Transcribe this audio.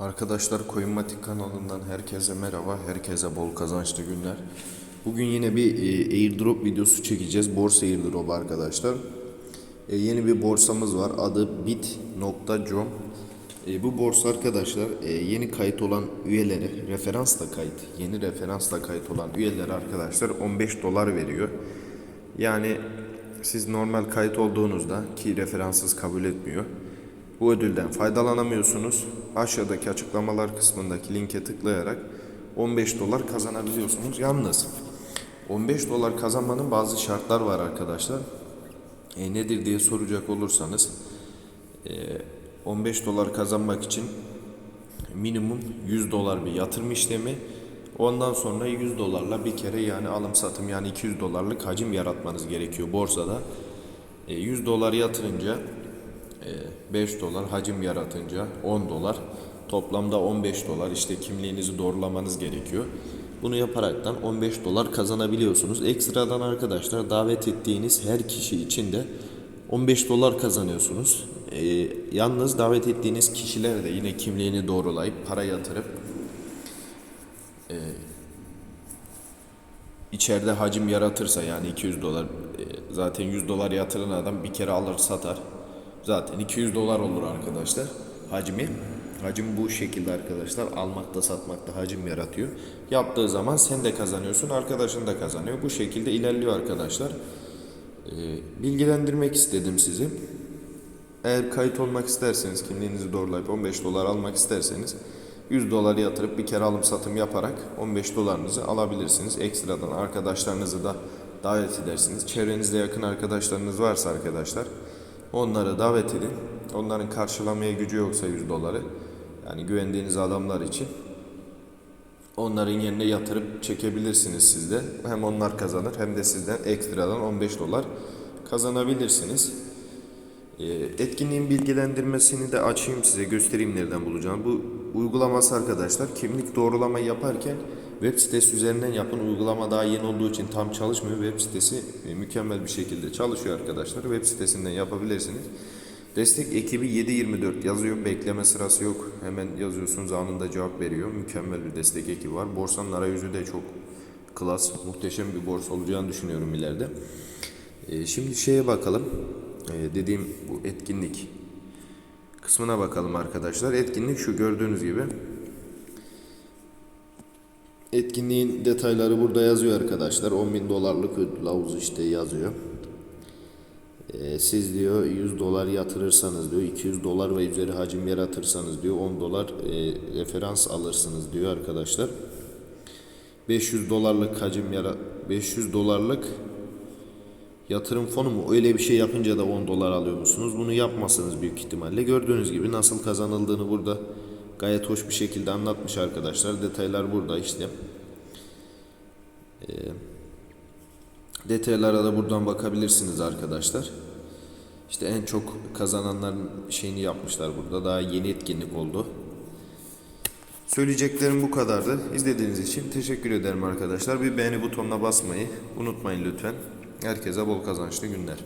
Arkadaşlar Coinmatic kanalından herkese merhaba, herkese bol kazançlı günler. Bugün yine bir e, airdrop videosu çekeceğiz. Borsa airdrop arkadaşlar. E, yeni bir borsamız var. Adı bit.com. E, bu borsa arkadaşlar e, yeni kayıt olan üyelere, referansla kayıt, yeni referansla kayıt olan üyelere arkadaşlar 15 dolar veriyor. Yani siz normal kayıt olduğunuzda ki referanssız kabul etmiyor. Bu ödülden faydalanamıyorsunuz. Aşağıdaki açıklamalar kısmındaki linke tıklayarak 15 dolar kazanabiliyorsunuz. Yalnız 15 dolar kazanmanın bazı şartlar var arkadaşlar. E, nedir diye soracak olursanız e, 15 dolar kazanmak için minimum 100 dolar bir yatırım işlemi ondan sonra 100 dolarla bir kere yani alım satım yani 200 dolarlık hacim yaratmanız gerekiyor borsada. E, 100 dolar yatırınca e, 5 dolar hacim yaratınca 10 dolar toplamda 15 dolar işte kimliğinizi doğrulamanız gerekiyor. Bunu yaparaktan 15 dolar kazanabiliyorsunuz. Ekstradan arkadaşlar davet ettiğiniz her kişi için de 15 dolar kazanıyorsunuz. E, yalnız davet ettiğiniz kişiler de yine kimliğini doğrulayıp para yatırıp e, içeride hacim yaratırsa yani 200 dolar e, zaten 100 dolar yatıran adam bir kere alır satar. Zaten 200 dolar olur arkadaşlar hacmi. Hacim bu şekilde arkadaşlar almakta satmakta hacim yaratıyor. Yaptığı zaman sen de kazanıyorsun arkadaşın da kazanıyor. Bu şekilde ilerliyor arkadaşlar. Ee, bilgilendirmek istedim sizi. Eğer kayıt olmak isterseniz kimliğinizi doğrulayıp 15 dolar almak isterseniz 100 dolar yatırıp bir kere alım satım yaparak 15 dolarınızı alabilirsiniz. Ekstradan arkadaşlarınızı da davet edersiniz. Çevrenizde yakın arkadaşlarınız varsa arkadaşlar onları davet edin. Onların karşılamaya gücü yoksa 100 doları yani güvendiğiniz adamlar için onların yerine yatırıp çekebilirsiniz siz de. Hem onlar kazanır hem de sizden ekstradan 15 dolar kazanabilirsiniz. Ee, Etkinliğin bilgilendirmesini de açayım size göstereyim nereden bulacağım. Bu uygulaması arkadaşlar kimlik doğrulama yaparken web sitesi üzerinden yapın. Uygulama daha yeni olduğu için tam çalışmıyor. Web sitesi e, mükemmel bir şekilde çalışıyor arkadaşlar. Web sitesinden yapabilirsiniz. Destek ekibi 724 yazıyor. Bekleme sırası yok. Hemen yazıyorsunuz anında cevap veriyor. Mükemmel bir destek ekibi var. Borsanın arayüzü de çok klas, muhteşem bir borsa olacağını düşünüyorum ileride. Ee, şimdi şeye bakalım. Ee, dediğim bu etkinlik kısmına bakalım arkadaşlar. Etkinlik şu gördüğünüz gibi. Etkinliğin detayları burada yazıyor arkadaşlar. 10.000 dolarlık ödül işte yazıyor. Ee, siz diyor 100 dolar yatırırsanız diyor 200 dolar ve üzeri hacim yaratırsanız diyor 10 dolar e, referans alırsınız diyor arkadaşlar. 500 dolarlık hacim yara 500 dolarlık yatırım fonu mu öyle bir şey yapınca da 10 dolar alıyor musunuz? Bunu yapmazsınız büyük ihtimalle. Gördüğünüz gibi nasıl kazanıldığını burada gayet hoş bir şekilde anlatmış arkadaşlar. Detaylar burada işte. Ee, detaylara da buradan bakabilirsiniz arkadaşlar. İşte en çok kazananların şeyini yapmışlar burada. Daha yeni etkinlik oldu. Söyleyeceklerim bu kadardı. İzlediğiniz için teşekkür ederim arkadaşlar. Bir beğeni butonuna basmayı unutmayın lütfen. Herkese bol kazançlı günler.